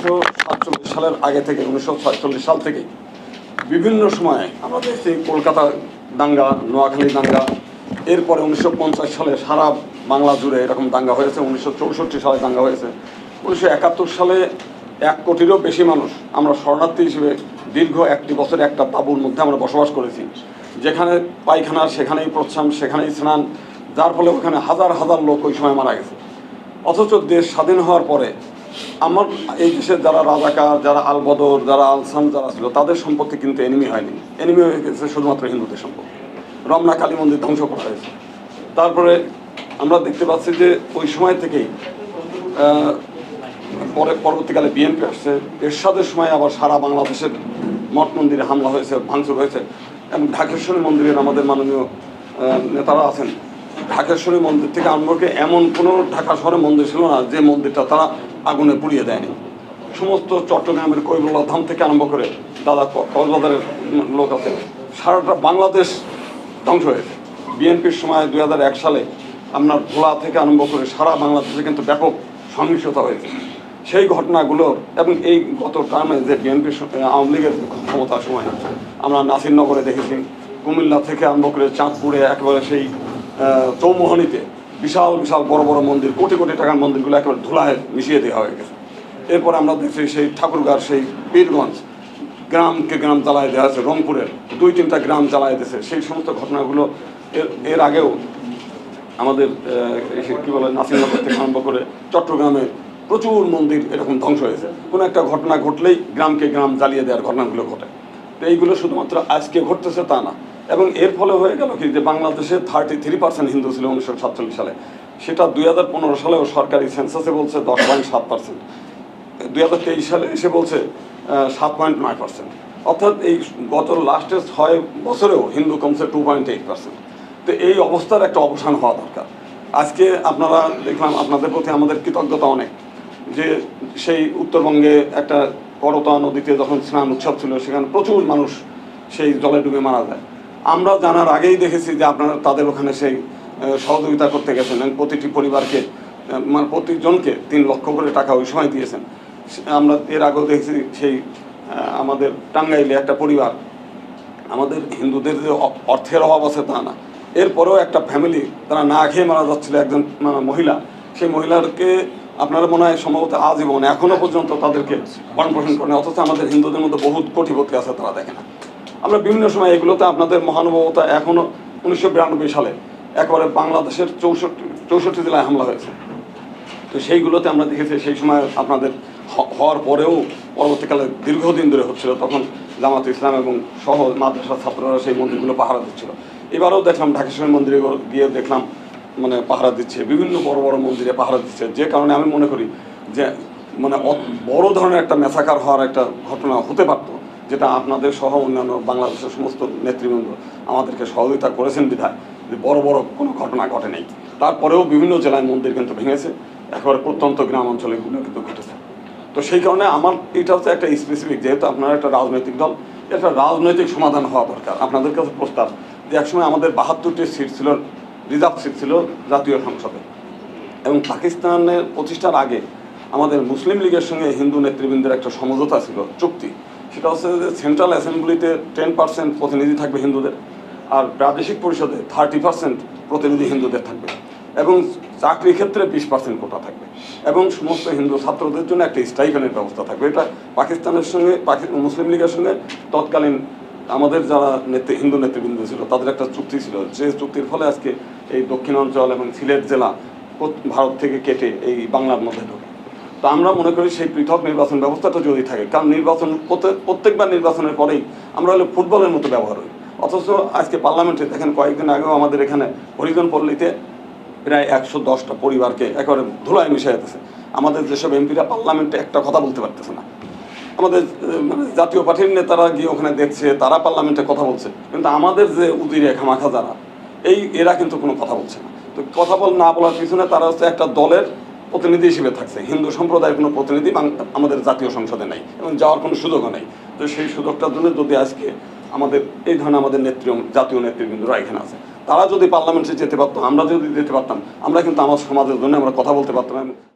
উনিশশো সাতচল্লিশ সালের আগে থেকে, উনিশশো সাতচল্লিশ সাল থেকে বিভিন্ন সময়ে আমরা দেখছি কলকাতা দাঙ্গা, নোয়াখালী দাঙ্গা, এরপরে উনিশশো পঞ্চাশ সালে সারা বাংলা জুড়ে এরকম দাঙ্গা হয়েছে, উনিশশো চৌষট্টি সালে দাঙ্গা হয়েছে। উনিশশো একাত্তর সালে এক কোটিরও বেশি মানুষ, আমরা শরণার্থী হিসেবে দীর্ঘ একটি বছর একটা তাঁবুর মধ্যে আমরা বসবাস করেছি। যেখানে পায়খানা, সেখানেই প্রচ্ছাম সেখানেই স্নান, যার ফলে ওখানে হাজার হাজার লোক ওই সময় মারা গেছে। অথচ দেশ স্বাধীন হওয়ার পরে আমার এই দেশের যারা রাজাকার, যারা আল বদর যারা আলসাম যারা ছিল, তাদের সম্পত্তি কিন্তু এনিমি হয়নি। এনিমি হয়ে গেছে শুধুমাত্র হিন্দুদের সম্পত্তি রমনা কালী মন্দির ধ্বংস করা হয়েছে। তারপরে আমরা দেখতে পাচ্ছি যে ওই সময় থেকেই পরে পরবর্তীকালে বিএনপি আসছে। এরশাদের সময় আবার সারা বাংলাদেশের মঠ মন্দিরে হামলা হয়েছে, ভাঙচুর হয়েছে। এবং ঢাকেশ্বরী মন্দিরের আমাদের মাননীয় নেতারা আছেন। ঢাকেশ্বরী মন্দির থেকে আরম্ভ করে এমন কোনো ঢাকা শহরে মন্দির ছিল না যে মন্দিরটা তারা আগুনে পুড়িয়ে দেয়নি। সমস্ত চট্টগ্রামের কৈবল্লা ধাম থেকে আরম্ভ করে দাদা কক্সবাজারের লোক আছে। সারাটা বাংলাদেশ ধ্বংস হয়েছে বিএনপির সময় দু হাজার এক সালে আপনার ভোলা থেকে আরম্ভ করে সারা বাংলাদেশে কিন্তু ব্যাপক সহিংসতা হয়েছে। সেই ঘটনাগুলো এবং এই গত টার্মে যে বিএনপি আওয়ামী লীগের ক্ষমতার সময় আমরা নাসিরনগরে দেখেছি। কুমিল্লা থেকে আরম্ভ করে চাঁদপুরে একেবারে সেই চৌমোহনীতে বিশাল বিশাল, বড় বড় মন্দির, কোটি কোটি টাকার মন্দিরগুলো একেবারে ধুলায় মিশিয়ে দেওয়া হয়ে গেছে। এরপরে আমরা দেখছি সেই ঠাকুরগার, সেই পীরগঞ্জ গ্রামকে গ্রাম জ্বালায় দেওয়া হয়েছে, রংপুরের দুই, তিনটা গ্রাম জ্বালায় দিয়েছে। সেই সমস্ত ঘটনাগুলো এর এর আগেও আমাদের কী বলে, নাসিরনগর থেকে আরম্ভ করে চট্টগ্রামে প্রচুর মন্দির এরকম ধ্বংস হয়েছে। কোনো একটা ঘটনা ঘটলেই গ্রামকে গ্রাম জ্বালিয়ে দেওয়ার ঘটনাগুলো ঘটে। তো এইগুলো শুধুমাত্র আজকে ঘটতেছে তা না। এবং এর ফলে হয়ে গেল কি যে বাংলাদেশে থার্টি থ্রি পার্সেন্ট হিন্দু ছিল উনিশশো সাতচল্লিশ সালে। সেটা দুই হাজার পনেরো সালেও সরকারি সেন্সাসে বলছে দশ পয়েন্ট সাত পার্সেন্ট দুই হাজার তেইশ সালে এসে বলছে সাত পয়েন্ট নয় পার্সেন্ট অর্থাৎ এই গত লাস্টের ছয় বছরেও হিন্দু কমছে টু পয়েন্ট এইট পার্সেন্ট তো এই অবস্থার একটা অবসান হওয়া দরকার। আজকে আপনারা দেখলাম আপনাদের প্রতি আমাদের কৃতজ্ঞতা অনেক। যে সেই উত্তরবঙ্গে একটা করতা নদীতে যখন স্নান উৎসব ছিল, সেখানে প্রচুর মানুষ সেই জলে ডুবে মারা যায়। আমরা জানার আগেই দেখেছি যে আপনারা তাদের ওখানে সেই সহযোগিতা করতে গেছেন প্রতিটি পরিবারকে মানে প্রতিজনকে তিন লক্ষ করে টাকা ওই সময় দিয়েছেন। আমরা এর আগেও দেখেছি সেই আমাদের টাঙ্গাইলে একটা পরিবার, আমাদের হিন্দুদের যে অর্থের অভাব আছে তা না। এরপরেও একটা ফ্যামিলি তারা না খেয়ে মারা যাচ্ছিল একজন মানে মহিলা। সেই মহিলাকে আপনারা মনে হয় সম্ভবত আজীবন এখনও পর্যন্ত তাদেরকে ভরণ পোষণ করেন, অথচ আমাদের হিন্দুদের মধ্যে বহুত কোটিপতি আছে তারা দেখে না। আমরা বিভিন্ন সময় এগুলোতে আপনাদের মহানুভবতা এখনও উনিশশো বিরানব্বই সালে একবারে বাংলাদেশের চৌষট্টি চৌষট্টি জেলায় হামলা হয়েছে। তো সেইগুলোতে আমরা দেখেছি, সেই সময় আপনাদের হওয়ার পরেও পরবর্তীকালে দীর্ঘদিন ধরে হচ্ছিল, তখন জামাত ইসলাম এবং সহ মাদ্রাসার ছাত্ররা সেই মন্দিরগুলো পাহারা দিচ্ছিল। এবারেও দেখলাম ঢাকেশ্বরী মন্দিরে গিয়ে দেখলাম মানে পাহারা দিচ্ছে, বিভিন্ন বড় বড় মন্দিরে পাহারা দিচ্ছে। যে কারণে আমি মনে করি যে মানে বড় ধরনের একটা মেসাকার হওয়ার একটা ঘটনা হতে পারতো। যেটা আপনাদের সহ অন্যান্য বাংলাদেশের সমস্ত নেতৃবৃন্দ আমাদেরকে সহযোগিতা করেছেন বিধায়, যে বড় বড় কোনো ঘটনা ঘটে নেই। তারপরেও বিভিন্ন জেলায় মন্দির কিন্তু ভেঙেছে, একেবারে প্রত্যন্ত গ্রাম অঞ্চলে এগুলো কিন্তু ঘটেছে। তো সেই কারণে আমার, এটা হচ্ছে একটা স্পেসিফিক যেহেতু আপনারা একটা রাজনৈতিক দল একটা রাজনৈতিক সমাধান হওয়া দরকার। আপনাদের কাছে প্রস্তাব যে একসময় আমাদের বাহাত্তরটি সিট ছিল, রিজার্ভ সিট ছিল জাতীয় সংসদে। এবং পাকিস্তানের প্রতিষ্ঠার আগে আমাদের মুসলিম লীগের সঙ্গে হিন্দু নেতৃবৃন্দের একটা সমঝোতা ছিল চুক্তি। সেটা হচ্ছে যে সেন্ট্রাল অ্যাসেম্বলিতে টেন পার্সেন্ট প্রতিনিধি থাকবে হিন্দুদের আর প্রাদেশিক পরিষদে থার্টি পার্সেন্ট প্রতিনিধি হিন্দুদের থাকবে এবং চাকরি ক্ষেত্রে বিশ পার্সেন্ট কোটা থাকবে এবং সমস্ত হিন্দু ছাত্রদের জন্য একটা স্টাইফেনের ব্যবস্থা থাকবে। এটা পাকিস্তানের সঙ্গে মুসলিম লীগের সঙ্গে তৎকালীন আমাদের যারা নেতৃ হিন্দু নেতৃবৃন্দ ছিল, তাদের একটা চুক্তি ছিল। যে চুক্তির ফলে আজকে এই দক্ষিণাঞ্চল এবং সিলেট জেলা ভারত থেকে কেটে এই বাংলার মধ্যে ঢোকে। তো আমরা মনে করি সেই পৃথক নির্বাচন ব্যবস্থাটা যদি থাকে। কারণ নির্বাচন প্রত্যেক- প্রত্যেকবার নির্বাচনের পরেই আমরা হলে ফুটবলের মতো ব্যবহার হই অথচ আজকে পার্লামেন্টে দেখেন কয়েকদিন আগেও আমাদের এখানে হরিজন পল্লীতে প্রায় একশো দশটা পরিবারকে একেবারে ধুলায় মিশে যেতেছে আমাদের যেসব এমপিরা পার্লামেন্টে একটা কথা বলতে পারতেছে না। আমাদের মানে জাতীয় পার্টির নেতারা গিয়ে ওখানে দেখছে, তারা পার্লামেন্টে কথা বলছে। কিন্তু আমাদের যে উদিরে খামাখা যারা, এই এরা কিন্তু কোনো কথা বলছে না। তো কথা বল, না বলার পিছনে তারা হচ্ছে একটা দলের প্রতিনিধি হিসেবে থাকছে। হিন্দু সম্প্রদায়ের কোনো প্রতিনিধি আমাদের জাতীয় সংসদে নেই এবং যাওয়ার কোনো সুযোগও নেই। তো সেই সুযোগটার জন্য যদি আজকে আমাদের এই ধরনের আমাদের নেত্রী জাতীয় নেতৃবৃন্দরা এখানে আছে। তারা যদি পার্লামেন্টে যেতে পারতো, আমরা যদি যেতে পারতাম, আমরা কিন্তু আমার সমাজের জন্য আমরা কথা বলতে পারতাম